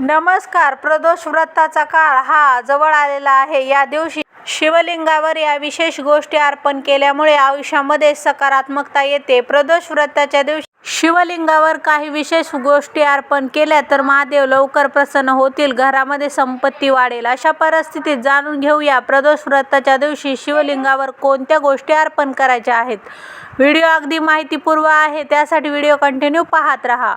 नमस्कार प्रदोष व्रताचा काळ हा जवळ आलेला आहे. या दिवशी शिवलिंगावर या विशेष गोष्टी अर्पण केल्यामुळे आयुष्यामध्ये सकारात्मकता येते. प्रदोष व्रताच्या दिवशी शिवलिंगावर काही विशेष गोष्टी अर्पण केल्या तर महादेव लवकर प्रसन्न होतील घरामध्ये संपत्ती वाढेल. अशा परिस्थितीत जाणून घेऊया प्रदोष व्रताच्या दिवशी शिवलिंगावर कोणत्या गोष्टी अर्पण करायच्या आहेत? व्हिडिओ अगदी माहितीपूर्व आहे त्यासाठी व्हिडिओ कंटिन्यू पाहत राहा.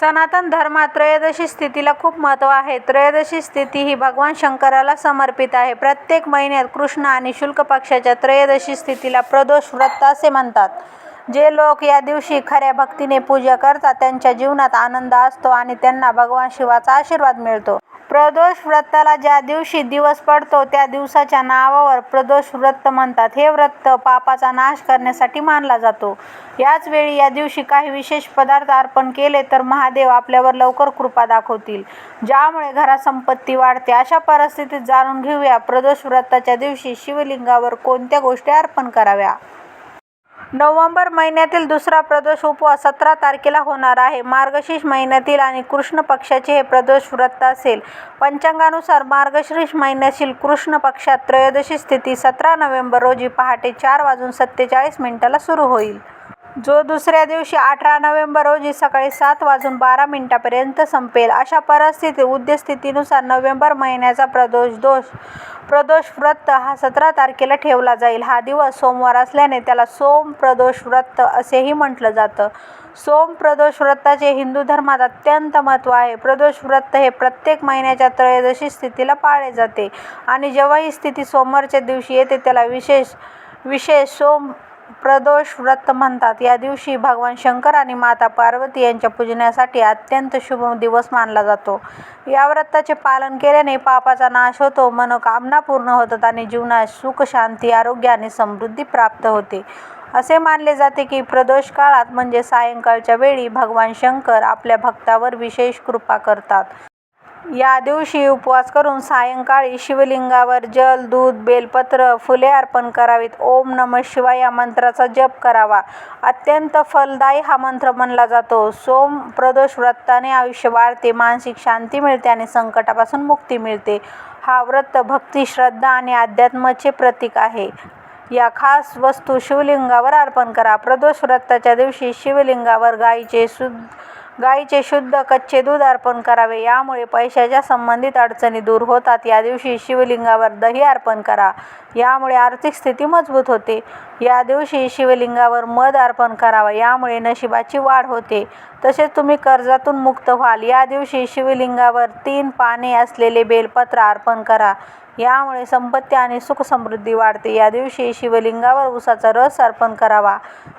सनातन धर्मात त्रयोदशी स्थितीला खूप महत्त्व आहे. त्रयोदशी स्थिती ही भगवान शंकराला समर्पित आहे. प्रत्येक महिन्यात कृष्ण आणि शुल्क पक्षाच्या त्रयोदशी स्थितीला प्रदोष व्रत असे म्हणतात. जे लोक या दिवशी खऱ्या भक्तीने पूजा करतात त्यांच्या जीवनात आनंद असतो आणि त्यांना भगवान शिवाचा आशीर्वाद मिळतो. प्रदोष व्रताला ज्या दिवशी दिवस पडतो त्या दिवसाच्या नावावर प्रदोष व्रत म्हणतात. हे व्रत पापाचा नाश करण्यासाठी मानला जातो. याच वेळी या दिवशी काही विशेष पदार्थ अर्पण केले तर महादेव आपल्यावर लवकर कृपा दाखवतील. ज्यामुळे घरात संपत्ती वाढते. अशा परिस्थितीत जाणून घेऊया प्रदोष व्रताच्या दिवशी शिवलिंगावर कोणत्या गोष्टी अर्पण कराव्या? नोव्हेंबर महिन्यातील दुसरा प्रदोष उपवास सतरा तारखेला होणार आहे. मार्गशीर्ष महिन्यातील आणि कृष्ण पक्षाचे हे प्रदोष व्रत असेल. पंचांगानुसार मार्गशीर्ष महिन्यातील कृष्ण पक्षात त्रयोदशी स्थिती सतरा नोव्हेंबर रोजी पहाटे चार वाजून सत्तेचाळीस मिनिटाला सुरू होईल. जो दुसऱ्या दिवशी अठरा नोव्हेंबर रोजी सकाळी सात वाजून बारा मिनिटापर्यंत संपेल अशा परिस्थितीत उद्यस्थितीनुसार नोव्हेंबर महिन्याचा प्रदोष दोष प्रदोष व्रत हा सतरा तारखेला ठेवला जाईल. हा दिवस सोमवार असल्याने त्याला सोम प्रदोष व्रत असेही म्हटलं जातं. सोम प्रदोष व्रताचे हिंदू धर्मात अत्यंत महत्त्व आहे. प्रदोष व्रत हे प्रत्येक महिन्याच्या त्रयोदशी स्थितीला पाळले जाते आणि जेव्हा ही स्थिती सोमवारच्या दिवशी येते त्याला विशेष विशेष सोम प्रदोष व्रत म्हणतात. या दिवशी भगवान शंकर आणि माता पार्वती यांच्या पूजनासाठी अत्यंत शुभ दिवस मानला जातो. या व्रताचे पालन केल्याने पापाचा नाश होतो मनोकामना पूर्ण होतात आणि जीवनात सुख शांती आरोग्य आणि समृद्धी प्राप्त होते. असे मानले जाते की प्रदोष काळात म्हणजे सायंकाळच्या वेळी भगवान शंकर आपल्या भक्तावर विशेष कृपा करतात. या दिवशी उपवास करून सायंकाळी शिवलिंगावर जल दूध बेलपत्र फुले अर्पण करावीत. ओम नम शिवाय या मंत्राचा जप करावा. अत्यंत फलदायी हा मंत्र म्हणला जातो. सोम प्रदोष व्रताने आयुष्य वाढते मानसिक शांती मिळते आणि संकटापासून मुक्ती मिळते. हा व्रत भक्ती श्रद्धा आणि अध्यात्माचे प्रतीक आहे. या खास वस्तू शिवलिंगावर अर्पण करा. प्रदोष व्रताच्या दिवशी शिवलिंगावर गायीचे शुद्ध गाईचे शुद्ध कच्चे दूध अर्पण करावे. यामुळे पैशाच्या संबंधित अडचणी दूर होतात. या दिवशी शिवलिंगावर दही अर्पण करा. यामुळे आर्थिक स्थिती मजबूत होते. या दिवशी शिवलिंगावर मध अर्पण करावा. यामुळे नशिबाची वाढ होते. तसेच तुम्ही कर्जातून मुक्त व्हाल. या दिवशी शिवलिंगावर तीन पाने असलेले बेलपत्र अर्पण करा. यामुळे संपत्ती आणि सुख समृद्धी वाढते. या दिवशी शिवलिंगावर उसाचा रस अर्पण करावा.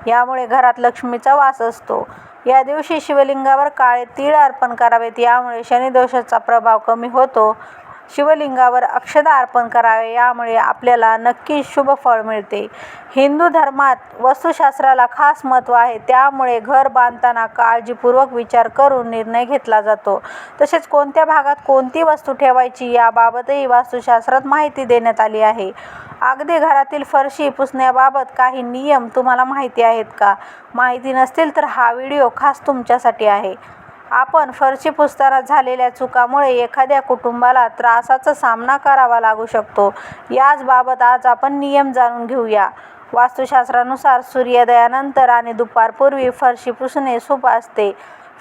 यामुळे घरात लक्ष्मीचा वास असतो. या दिवशी शिवलिंगावर काळे तीळ अर्पण करावेत. यामुळे शनिदोषाचा प्रभाव कमी होतो. शिवलिंगावर अक्षता अर्पण करावे यामुळे आपल्याला नक्की शुभ फळ मिळते. हिंदू धर्मात वास्तुशास्त्राला खास महत्त्व आहे त्यामुळे घर बांधताना काळजीपूर्वक विचार करून निर्णय घेतला जातो. तसेच कोणत्या भागात कोणती वस्तू ठेवायची याबाबतही वास्तुशास्त्रात माहिती देण्यात आली आहे. अगदी घरातील फरशी पुसण्याबाबत काही नियम तुम्हाला माहिती आहेत का? माहिती नसतील तर हा व्हिडिओ खास तुमच्यासाठी आहे. आपण फरशी पुसताना झालेल्या चुकामुळे एखाद्या कुटुंबाला त्रासाचा सामना करावा लागू शकतो. याचबाबत आज आपण नियम जाणून घेऊया. वास्तुशास्त्रानुसार सूर्योदयानंतर आणि दुपारपूर्वी फरशी पुसणे शुभ असते.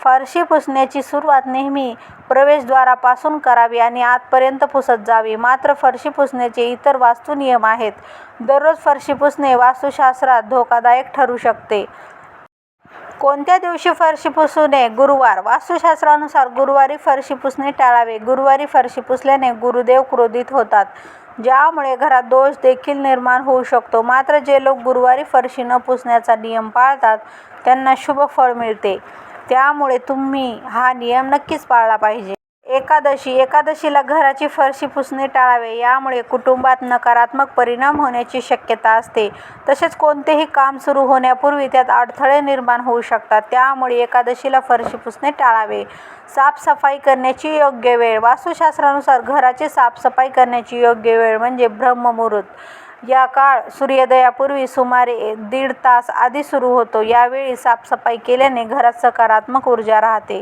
फरशी पुसण्याची सुरुवात नेहमी प्रवेशद्वारापासून करावी आणि आतपर्यंत पुसत जावी. मात्र फरशी पुसण्याचे इतर वास्तू नियम आहेत. दररोज फरशी पुसणे वास्तुशास्त्रात धोकादायक ठरू शकते. कोणत्या दिवशी फरशी पुसू नये गुरुवार. वास्तुशास्त्रानुसार गुरुवारी फरशी पुसणे टाळावे. गुरुवारी फरशी पुसल्याने गुरुदेव क्रोधित होतात ज्यामुळे घरात दोष देखील निर्माण होऊ शकतो. मात्र जे लोक गुरुवारी फरशी न पुसण्याचा नियम पाळतात त्यांना शुभ फळ मिळते. त्यामुळे तुम्ही हा नियम नक्कीच पाळला पाहिजे. एकादशी एकादशीला घराची फरशी पुसणे टाळावे. यामुळे कुटुंबात नकारात्मक परिणाम होण्याची शक्यता असते. तसेच कोणतेही काम सुरू होण्यापूर्वी त्यात अडथळे निर्माण होऊ शकतात. त्यामुळे एकादशीला फरशी पुसणे टाळावे. साफसफाई करण्याची योग्य वेळ. वास्तुशास्त्रानुसार घराची साफसफाई करण्याची योग्य वेळ म्हणजे ब्रह्ममुहूर्त. या काळ सूर्योदयापूर्वी सुमारे दीड तास आधी सुरू होतो. यावेळी साफसफाई केल्याने घरात सकारात्मक ऊर्जा राहते,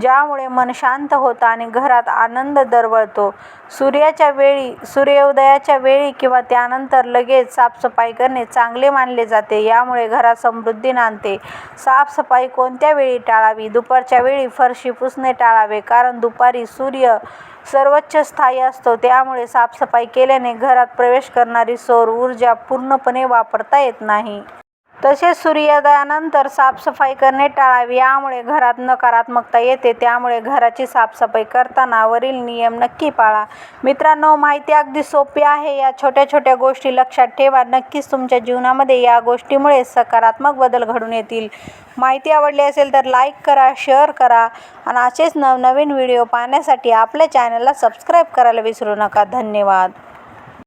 ज्यामुळे मन शांत होतं आणि घरात आनंद दरवळतो. सूर्याच्या वेळी सूर्योदयाच्या वेळी किंवा त्यानंतर लगेच साफसफाई करणे चांगले मानले जाते, यामुळे घरात समृद्धी नांदते. साफसफाई कोणत्या वेळी टाळावी? दुपारच्या वेळी फरशी पुसणे टाळावे, कारण दुपारी सूर्य सर्वोच्च स्थायी असतो. त्यामुळे साफसफाई केल्याने घरात प्रवेश करणारी सौर ऊर्जा पूर्णपणे वापरता येत नाही. तसेच सूर्योदयानंतर साफसफाई करणे टाळावी यामुळे घरात नकारात्मकता येते. त्यामुळे घराची साफसफाई करताना वरील नियम नक्की पाळा. मित्रांनो, माहिती अगदी सोपी आहे. या छोट्या छोट्या गोष्टी लक्षात ठेवा. नक्कीच तुमच्या जीवनामध्ये या गोष्टीमुळे सकारात्मक बदल घडून येतील. माहिती आवडली असेल तर लाईक करा, शेअर करा आणि असेच नवनवीन व्हिडिओ पाहण्यासाठी आपल्या चॅनलला सबस्क्राईब करायला विसरू नका. धन्यवाद.